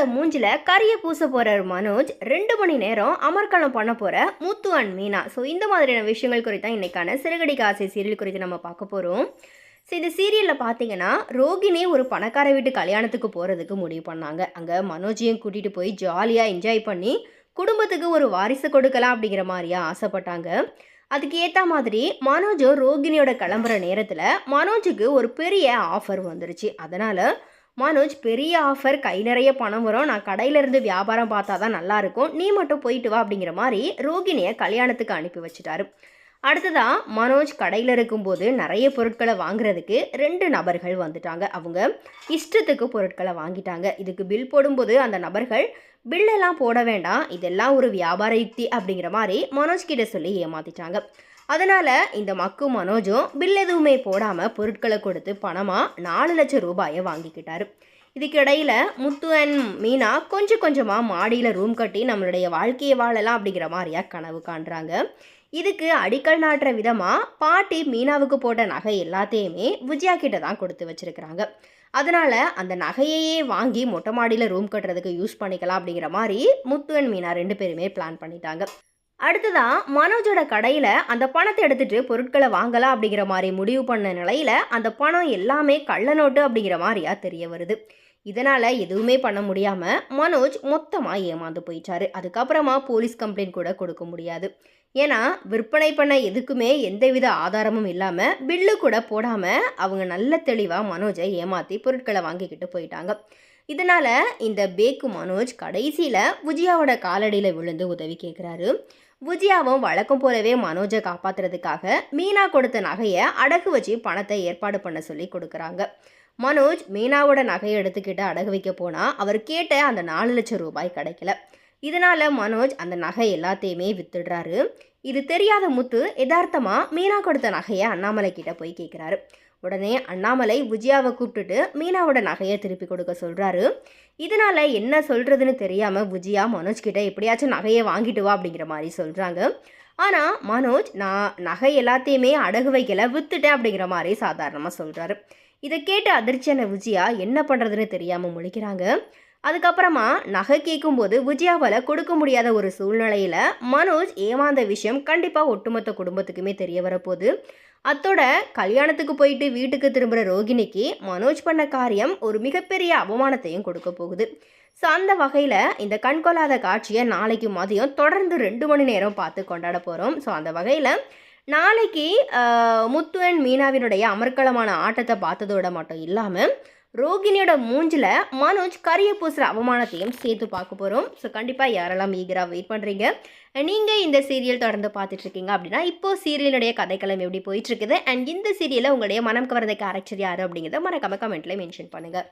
ரோகிணியோட மூஞ்சில கரிய பூச போற மனோஜ். ரெண்டு மணி நேரம் அமர்க்களம் பண்ண போற முத்து அண்ட் மீனா. ஸோ இந்த மாதிரியான விஷயங்கள் குறித்து தான் இன்னைக்கான சிறுகடிக்க ஆசை சீரியல் குறித்து நம்ம பார்க்க போகிறோம் ஸோ இந்த சீரியலில் பார்த்தீங்கன்னா ரோகிணி ஒரு பணக்கார வீட்டு கல்யாணத்துக்கு போகிறதுக்கு முடிவு பண்ணாங்க. அங்கே மனோஜையும் கூட்டிகிட்டு போய் ஜாலியாக என்ஜாய் பண்ணி குடும்பத்துக்கு ஒரு வாரிசு கொடுக்கலாம் அப்படிங்கிற மாதிரியா ஆசைப்பட்டாங்க. அதுக்கு ஏற்ற மாதிரி மனோஜும் ரோகிணியோட கிளம்புற நேரத்தில் மனோஜுக்கு ஒரு பெரிய ஆஃபர் வந்துருச்சு. அதனால் மனோஜ் பெரிய ஆஃபர் கை நிறைய பணம் வரும். நான் கடையிலேருந்து வியாபாரம் பார்த்தா தான் நல்லாயிருக்கும் நீ மட்டும் போயிட்டு வா அப்படிங்கிற மாதிரி ரோகிணியை கல்யாணத்துக்கு அனுப்பி வச்சுட்டாரு. அடுத்ததாக மனோஜ் கடையில் இருக்கும்போது நிறைய பொருட்களை வாங்குறதுக்கு ரெண்டு நபர்கள் வந்துட்டாங்க. அவங்க இஷ்டத்துக்கு பொருட்களை வாங்கிட்டாங்க. இதுக்கு பில் போடும்போது அந்த நபர்கள் பில்லெல்லாம் போட வேண்டாம். இதெல்லாம் ஒரு வியாபார யுக்தி அப்படிங்கிற மாதிரி மனோஜ் கிட்ட சொல்லி ஏமாத்திட்டாங்க. அதனால் இந்த மக்கு மனோஜும் பில் எதுவுமே போடாமல் பொருட்களை கொடுத்து பணமாக நாலு லட்சம் ரூபாயை வாங்கிக்கிட்டாரு. இதுக்கிடையில் முத்து அண்ட் மீனா கொஞ்சம் கொஞ்சமாக மாடியில் ரூம் கட்டி நம்மளுடைய வாழ்க்கையை வாழலாம் அப்படிங்கிற மாதிரியா கனவு காண்றாங்க. இதுக்கு அடிக்கல் நாட்டுற விதமாக பாட்டி மீனாவுக்கு போட்ட நகை எல்லாத்தையுமே விஜயா கிட்ட தான் கொடுத்து வச்சிருக்கிறாங்க. அதனால் அந்த நகையையே வாங்கி மொட்டை மாடியில் ரூம் கட்டுறதுக்கு யூஸ் பண்ணிக்கலாம் அப்படிங்கிற மாதிரி முத்து அண்ட் மீனா ரெண்டு பேருமே பிளான் பண்ணிட்டாங்க. அடுத்ததாக மனோஜோட கடையில் அந்த பணத்தை எடுத்துகிட்டு பொருட்களை வாங்கலாம் அப்படிங்கிற மாதிரி முடிவு பண்ண நிலையில் அந்த பணம் எல்லாமே கள்ள நோட்டு அப்படிங்கிற மாதிரியா தெரிய வருது. இதனால் எதுவுமே பண்ண முடியாமல் மனோஜ் மொத்தமாக ஏமாந்து போயிட்டாரு. அதுக்கப்புறமா போலீஸ் கம்ப்ளைண்ட் கூட கொடுக்க முடியாது. ஏன்னா விற்பனை பண்ண எதுக்குமே எந்தவித ஆதாரமும் இல்லாமல் பில்லு கூட போடாமல் அவங்க நல்ல தெளிவாக மனோஜை ஏமாற்றி பொருட்களை வாங்கிக்கிட்டு போயிட்டாங்க. இதனால் இந்த பேக்கு மனோஜ் கடைசியில் விஜயாவோட காலடியில் விழுந்து உதவி கேட்குறாரு விஜயாவும் வழக்கம் போலவே மனோஜை காப்பாற்றுறதுக்காக மீனா கொடுத்த நகையை அடகு வச்சு பணத்தை ஏற்பாடு பண்ண சொல்லி கொடுக்குறாங்க. மனோஜ் மீனாவோட நகையை எடுத்துக்கிட்டு அடகு வைக்க போனால் அவர் கேட்ட அந்த நாலு லட்சம் ரூபாய் கிடைக்கல. இதனால் மனோஜ் அந்த நகை எல்லாத்தையுமே வித்துடுறாரு. இது தெரியாத முத்து யதார்த்தமாக மீனா கொடுத்த நகையை அண்ணாமலை கிட்ட போய் கேட்குறாரு உடனே அண்ணாமலை விஜயாவை கூப்பிட்டுட்டு மீனாவோட நகையை திருப்பி கொடுக்க சொல்கிறாரு இதனால் என்ன சொல்கிறதுன்னு தெரியாமல் விஜயா மனோஜ் கிட்ட எப்படியாச்சும் நகையை வாங்கிட்டு வா அப்படிங்கிற மாதிரி சொல்கிறாங்க ஆனால் மனோஜ் நான் நகை எல்லாத்தையுமே அடகு வைக்கல வித்துட்டேன் அப்படிங்கிற மாதிரி சாதாரணமாக சொல்கிறாரு இதை கேட்டு அதிர்ச்சியான விஜயா என்ன பண்ணுறதுன்னு தெரியாமல் முழிக்கிறாங்க. அதுக்கப்புறமா நகை கேட்கும்போது விஜயாவால் கொடுக்க முடியாத ஒரு சூழ்நிலையில் மனோஜ் ஏமாந்த விஷயம் கண்டிப்பாக ஒட்டுமொத்த குடும்பத்துக்குமே தெரிய வரப்போகுது. அத்தோட கல்யாணத்துக்கு போயிட்டு வீட்டுக்கு திரும்புகிற ரோகிணிக்கு மனோஜ் பண்ண காரியம் ஒரு மிகப்பெரிய அவமானத்தையும் கொடுக்க போகுது. ஸோ அந்த வகையில் இந்த கண்கொள்ளாத காட்சியை நாளைக்கு மதியம் தொடர்ந்து ரெண்டு மணி நேரம் பார்த்து கொண்டாட போகிறோம் ஸோ அந்த வகையில் நாளைக்கு முத்து அண்ட் மீனாவினுடைய அமர்க்களமான ஆட்டத்தை பார்த்ததோட மட்டும் இல்லாமல் ரோகிணியோட மூஞ்சில் மனோஜ் கரிய பூசுகிற அவமானத்தையும் சேர்த்து பார்க்க போகிறோம் ஸோ கண்டிப்பாக யாரெல்லாம் ஈகராக வெயிட் பண்ணுறீங்க நீங்கள் இந்த சீரியல் தொடர்ந்து பார்த்துட்ருக்கீங்க அப்படின்னா இப்போ சீரியலுடைய கதைக்களம் எப்படி போயிட்டு இருக்குது? அண்ட் இந்த சீரியலில் உங்களுடைய மனம் கவர்ந்த கேரக்டர் யார் அப்படிங்கிறத மறக்காம கமெண்ட்டில் மென்ஷன் பண்ணுங்கள்